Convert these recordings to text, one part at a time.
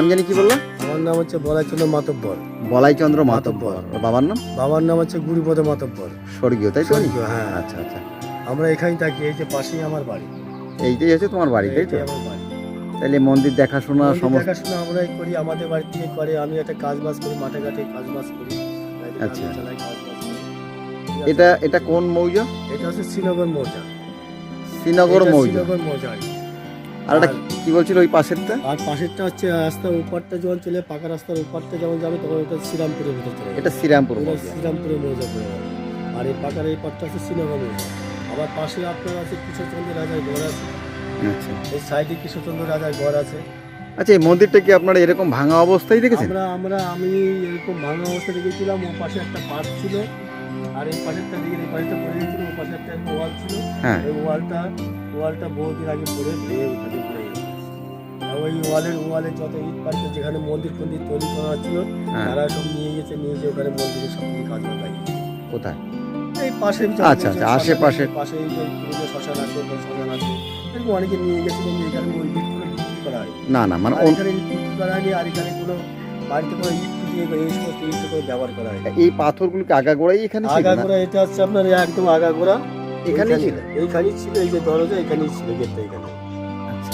নাম জানি কি বলল আমার নাম হচ্ছে বলাইচন্দ্র মাতব্বর। বলাইচন্দ্র মাতব্বর। ওর বাবার নাম? বাবার নাম হচ্ছে গুরুপদ মাতব্বর। স্বর্গীয় তাই তো? স্বর্গীয়, হ্যাঁ। আচ্ছা আচ্ছা। আমরা এখানেই থাকি এই যে পাশেই আমার বাড়ি। এইটাই হচ্ছে তোমার বাড়ি তাই তো? এইটাই আমার বাড়ি। তাহলে মন্দির দেখাশোনা মন্দির সমস্ত দেখাশোনা আমরাই করি আমাদের বাড়ি থেকে করে আমি একটা কাজ বাজ করি মাঠে ঘাটে কাজ বাজ করি আচ্ছা। চালাই, করি। এটা এটা কোন মৌজা? এটা হচ্ছে শ্রীনগর মৌজা। শ্রীনগর এটা মৌজা। শ্রীনগর মৌজা আর এটা কি বলছিল ওই পাশেরটা? আর পাশেরটা হচ্ছে রাস্তার উপরটা যখন চলে পাকা রাস্তার উপরটা যখন যাবে তখন ওটা শ্রীরামপুরের ভিতর চলে এটা শ্রীরামপুর শ্রীরামপুরের মৌজা যাবে আর এই পাকার এই পাটটা হচ্ছে শ্রীনগর আবার পাশে আপনার আছে কৃষ্ণচন্দ্র রাজার ঘর আছে। আচ্ছা। এই সাইডে কৃষ্ণচন্দ্র রাজার ঘর আছে। আচ্ছা এই মন্দিরটা কি আপনারা এরকম ভাঙা অবস্থায় দেখেছেন? আমরা আমরা আমি এরকম ভাঙা অবস্থায় দেখেছিলাম ও পাশে একটা পার্ক ছিল। আর এই পাশেরটা দিকে এই পাশেরটা পড়ে গেছিল ও পাশে একটা ওয়াল ছিল। হ্যাঁ। এই ওয়ালটা ওয়ালটা বহুদিন আগে পড়ে ভেঙে ওখানে পড়ে গেছে ওই ওয়ালের ওয়ালে যত ইট পাশে যেখানে মন্দির ফন্দির তৈরি করা হচ্ছিল হ্যাঁ। তারা সব নিয়ে গেছে নিয়ে গিয়ে ওখানে মন্দিরের সব নিয়ে কাজ লাগিয়েছে। কোথায়? এই পাশে আচ্ছা, আচ্ছা, আশেপাশে। পাশে এই যে পুরো শ্মশান আছে শ্মশান আছে। এরকম অনেকে নিয়ে গেছিল নিয়ে এখানে ওই বিক্রি করা হয়। না না মানে এখানে বিক্রি করা হয়নি আর এখানে কোনো বাড়িতে কোনো ইট দিয়ে এই সমস্ত ইট করে ব্যবহার করা হয়। এই পাথরগুলোকে আগাগোড়াই এখানে? আগাগোড়া এটা হচ্ছে আপনার একদম আগাগোড়া। এখানেই ছিল? এইখানেই ছিল এই যে দরজা এখানেই ছিল গেটটা এখানে। আচ্ছা।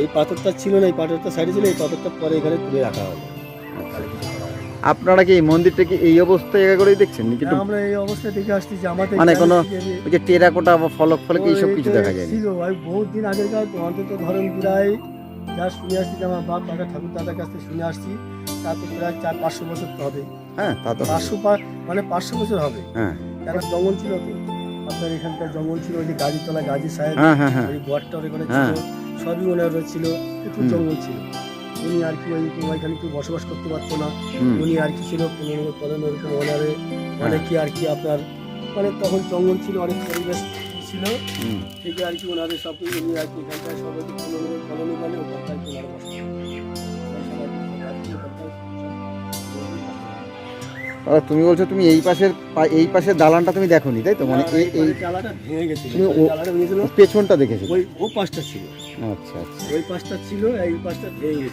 এই পাথরটা ছিল না এই পাথরটা সাইডে ছিল এই পাথরটা পরে এখানে তুলে রাখা হলো। আপনারা কি এই মন্দিরটা কি এই অবস্থায় এগাগোড়াই দেখছেন? নাকি একটু আমরা এই অবস্থা দেখে আসছি যে আমাদের মানে কোনো- ওই যে টেরাকোটা বা ফলক ফলক এইসব কিছু দেখা যায় ছিল ভাই বহুত দিন আগের কাজ অন্তত ধরেন প্রায় যা শুনে আসছি যে আমার বাপ দাদা ঠাকুর দাদার কাছ থেকে শুনে আসছি তা তো প্রায় চার পাঁচশো বছর তো হবে। হ্যাঁ তা তো পাঁচশো মানে পাঁচশো বছর হবে। হ্যাঁ। কেন জঙ্গল ছিল তো? আপনার এখানকার জঙ্গল ছিল ওই যে গাজীতলা গাজী সাহেব হ্যাঁ হ্যাঁ হ্যাঁ। ওই গড়টা ওখানে। ছিল সবই ওনার ছিল হুম। জঙ্গল ছিল। উনি আর কি ওই ওইখানে কেউ বসবাস করতে পারতো না। উনি আর কি ছিল পনেরো পনেরো ওরকম ওনারে। অনেকে আর কি আপনার মানে তখন জঙ্গল ছিল অনেক পরিবেশ ছিল। থেকে আর কি ওনাদের সব কিছু নিয়ে আর কি এখানটায় সবাই কলোনি কলোনি বলে ওখানটায় আর তুমি বলছো তুমি এই পাশের পা- এই পাশের দালানটা তুমি দেখোনি তাই তো? মানে এই এই চালাটা ভেঙে তুমি পেছনটা দেখেছ? ওই ও পাশটা ছিল। আচ্ছা আচ্ছা। ওই পাশটা ছিল এই পাশটা ভেঙে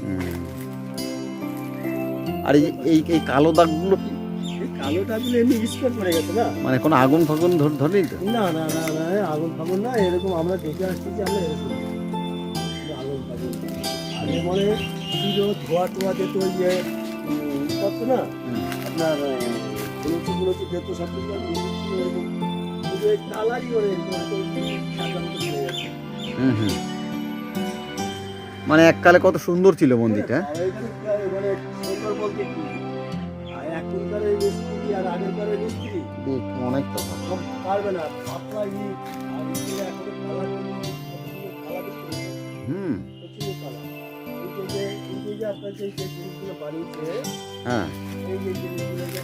হুম। আর এই এই এই কালো দাগগুলো কি কালো এমনি স্পট পড়ে গেছে না? মানে কোনো আগুন ফাগুন ধর- ধরেনি তো? না না না না আগুন ফাগুন না এরকম আমরা দেখে আসছি যে আমরা এরকম আগুন ফাগুন। আগে মানে ছিল ধোয়া টোয়া যেত ওই যে না? আপনার গুলোচি গুলোচি যেত সব কিছু এরকম। হুম হুম। মানে এককালে কত সুন্দর ছিল মন্দিরটা হ্যাঁ? প্রায় মানে সুন্দর বলতে কি এখনকার এই মিস্ত্রি আর আগেরকার মিস্ত্রি অনেক তফাৎ। পারবে না। পাতলা ইট আর এখন কালার কালার হুম। প্রচুর কালার। এই যে এই যে- যে আপনার যে যে জিনিসগুলো বানিয়েছে হ্যাঁ। এই যে জিনিসগুলো যে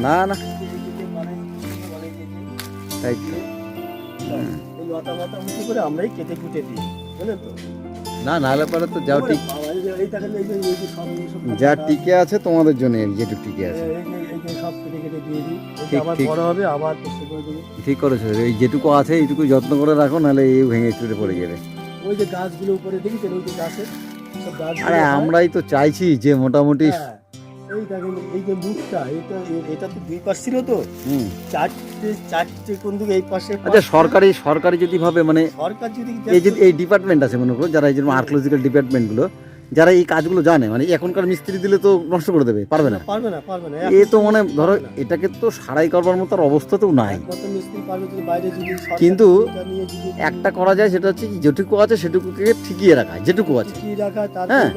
না না এই যে- এই যে বানাইছে, বানাইছে যে- তাই তো। এই লতা মতা মুখে করে আমরাই কেটে কুটে দিই বুঝলেন তো? না নাহলে পরে তো যাও ঠিক। যে- টিকে আছে তোমাদের জন্য যেটুকু টিকে আছে। ঠিক, করেছ এই যেটুকু আছে এইটুকু যত্ন করে রাখো নাহলে এই ভেঙে চুরে পড়ে যাবে। ওই যে গাছগুলো উপরে দেখেছেন ওই যে গাছের আরে আমরাই তো চাইছি যে মোটামুটি হ্যাঁ, এই দেখেন এই যে মুখটা এটা এটা তো দুই পাশ ছিল তো। চারটে চারটে কোন দিকে এই পাশে আচ্ছা সরকারি সরকারি যদি ভাবে মানে সরকার যদি এই যে এই ডিপার্টমেন্ট আছে মনে করো যারা এই যেরকম আর্কোলজিক্যাল ডিপার্টমেন্টগুলো যারা এই কাজগুলো জানে মানে এখনকার মিস্ত্রি দিলে তো নষ্ট করে দেবে পারবে না। পারবে না পারবে না। এ তো মানে ধরো এটাকে তো সারাই করবার মতো আর অবস্থাতেও নাই। কিন্তু একটা করা যায় সেটা হচ্ছে কি যেটুকু আছে সেটুকুকে ঠিকিয়ে রাখা যেটুকু আছে। রাখা হ্যাঁ।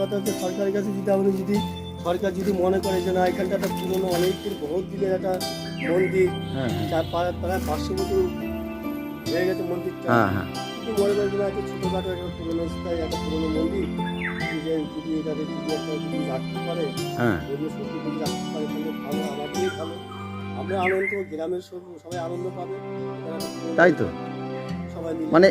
সরকারের কাছে যদি আপনি যদি সরকার যদি মনে করে যে না এখানটা একটা পুরোনো অনেক দিন বহুত দিনের একটা মন্দির হ্যাঁ চার পা- প্রায় পাঁচশো বছর হয়ে গেছে মন্দিরটা। হ্যাঁ হ্যাঁ। মনে করেন যে না, একটা ছোটোখাটো একটা পুরোনো একটা পুরোনো মন্দির। যদি যদি এটাকে যদি একটা যদি রাখতে পারে হ্যাঁ। ধর্মীয় শক্তি যদি রাখতে পারে তাহলে ভালো আমাদেরই ভালো। আমরা আনন্দ গ্রামের সব- সবাই আনন্দ পাবে। তাই তো। সবাই মানে